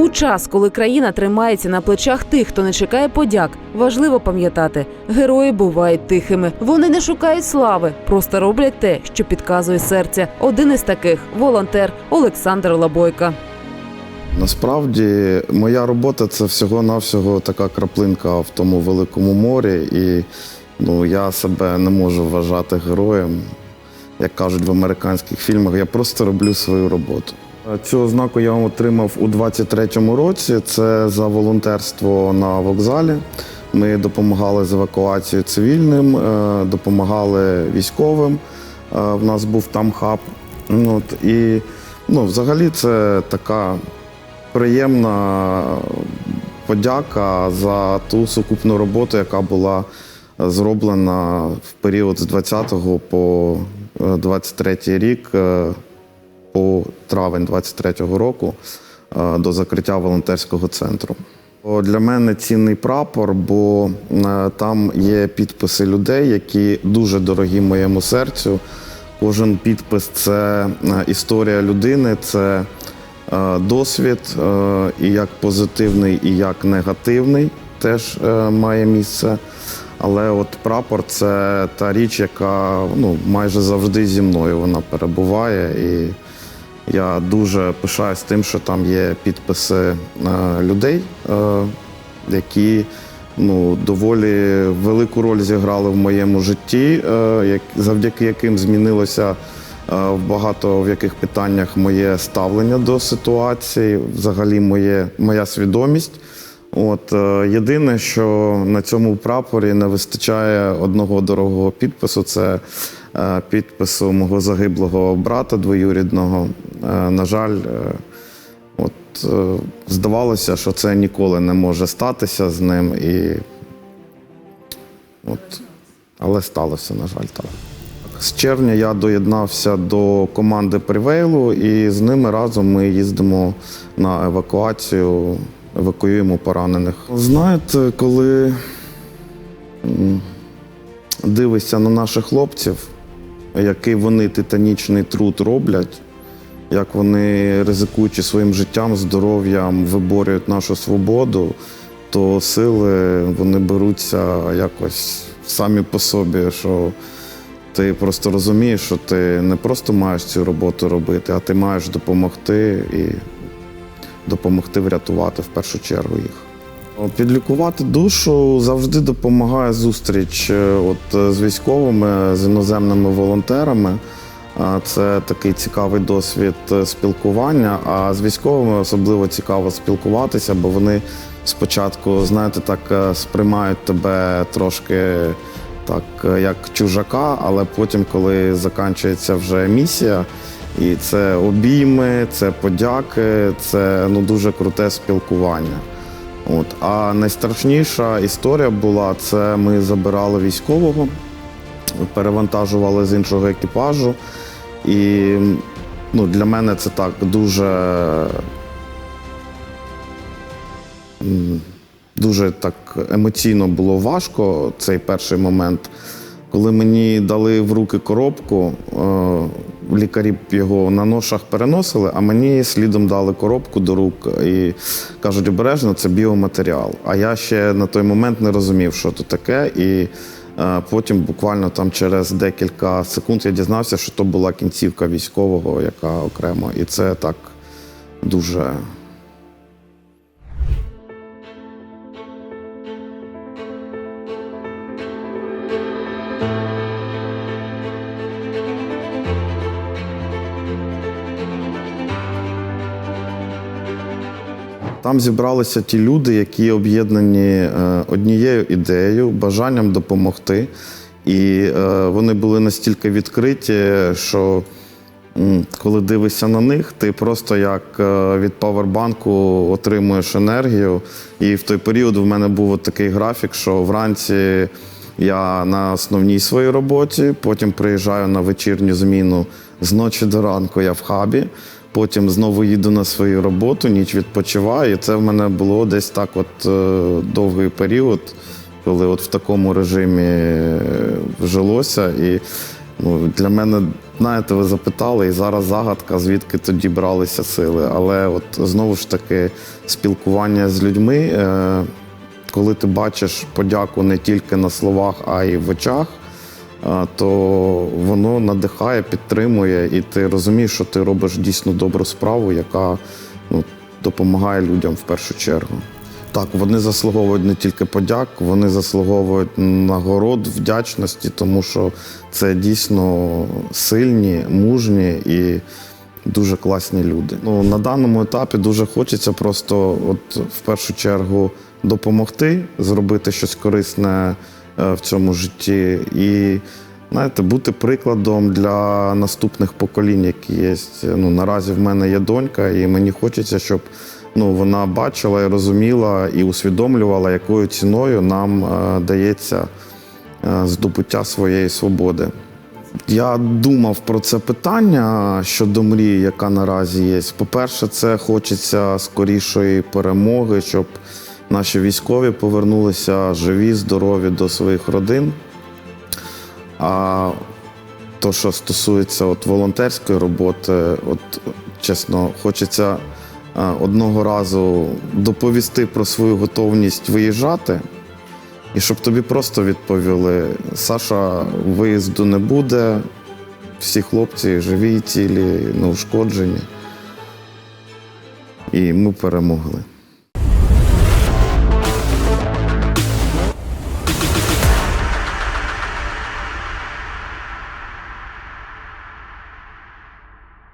У час, коли країна тримається на плечах тих, хто не чекає подяк, важливо пам'ятати, герої бувають тихими. Вони не шукають слави, просто роблять те, що підказує серця. Один із таких волонтер Олександр Лабойка. Насправді, моя робота це всього-навсього така краплинка в тому великому морі, і ну, я себе не можу вважати героєм, як кажуть в американських фільмах. Я просто роблю свою роботу. Цю ознаку я отримав у 23-му році. Це за волонтерство на вокзалі. Ми допомагали з евакуацією цивільним, е, допомагали військовим. Е, В нас був там хаб. От, і ну, взагалі це така приємна подяка за ту сукупну роботу, яка була зроблена в період з 20 по е, 23 рік, е, по травень 23 року е, до закриття волонтерського центру. Для мене цінний прапор, бо е, там є підписи людей, які дуже дорогі моєму серцю. Кожен підпис це е, історія людини, це досвід, і як позитивний, і як негативний теж має місце. Але от прапор це та річ, яка ну, майже завжди зі мною вона перебуває. І я дуже пишаюсь тим, що там є підписи е, людей, е, які ну, доволі велику роль зіграли в моєму житті, е, як, завдяки яким змінилося в багато в яких питаннях моє ставлення до ситуації, взагалі моє, моя свідомість. От єдине, що на цьому прапорі не вистачає одного дорогого підпису. Це підпису мого загиблого брата двоюрідного. Е, На жаль, е, от е, здавалося, що це ніколи не може статися з ним, і от, але сталося, на жаль, так. З червня я доєднався до команди Привейлу, і з ними разом ми їздимо на евакуацію, евакуюємо поранених. Знаєте, коли дивишся на наших хлопців, який вони титанічний труд роблять, як вони, ризикуючи своїм життям, здоров'ям, виборюють нашу свободу, то сили вони беруться якось самі по собі. що ти просто розумієш, що ти не просто маєш цю роботу робити, а ти маєш допомогти і допомогти врятувати в першу чергу їх. Підлікувати душу завжди допомагає зустріч е, от, е, з військовими, з іноземними волонтерами. Це такий цікавий досвід е, спілкування. А з військовими особливо цікаво спілкуватися, бо вони спочатку, знаєте, так е, сприймають тебе трошки так, е, як чужака, але потім, коли закінчується вже місія, і це обійми, це подяки, це ну, дуже круте спілкування. От. А найстрашніша історія була це ми забирали військового, перевантажували з іншого екіпажу. І ну, для мене це так дуже, дуже так емоційно було важко цей перший момент. Коли мені дали в руки коробку, е, лікарі його на ношах переносили, а мені слідом дали коробку до рук і кажуть, обережно, це біоматеріал. А я ще на той момент не розумів, що це таке. І потім, буквально там через декілька секунд, я дізнався, що то була кінцівка військового, яка окремо. І це так дуже. Там зібралися ті люди, які об'єднані е, однією ідеєю, бажанням допомогти. І е, вони були настільки відкриті, що коли дивишся на них, ти просто як е, від павербанку отримуєш енергію. І в той період в мене був такий графік, що вранці я на основній своїй роботі, потім приїжджаю на вечірню зміну з ночі до ранку я в хабі. Потім знову їду на свою роботу, ніч відпочиваю. І це в мене було десь так, от е, довгий період, коли от в такому режимі е, жилося. І Ну, для мене, знаєте, ви запитали, і зараз загадка, звідки тоді бралися сили. Але от знову ж таки, спілкування з людьми, е, коли ти бачиш подяку не тільки на словах, а й в очах, е, то воно надихає, підтримує, і ти розумієш, що ти робиш дійсно добру справу, яка ну, допомагає людям в першу чергу. Так, вони заслуговують не тільки подяк, вони заслуговують нагород, вдячності, тому що це дійсно сильні, мужні і дуже класні люди. Ну, на даному етапі дуже хочеться просто, от в першу чергу, допомогти, зробити щось корисне в цьому житті і. Знаєте, бути прикладом для наступних поколінь, які є. Ну, наразі в мене є донька, і мені хочеться, щоб ну, вона бачила і розуміла і усвідомлювала, якою ціною нам е, дається е, здобуття своєї свободи. Я думав про це питання щодо мрії, яка наразі є. По-перше, це хочеться скорішої перемоги, щоб наші військові повернулися живі, здорові до своїх родин. А то, що стосується от волонтерської роботи, от чесно, хочеться е, одного разу доповісти про свою готовність виїжджати, і щоб тобі просто відповіли: Саша, виїзду не буде, всі хлопці живі, цілі, неушкоджені. І ми перемогли.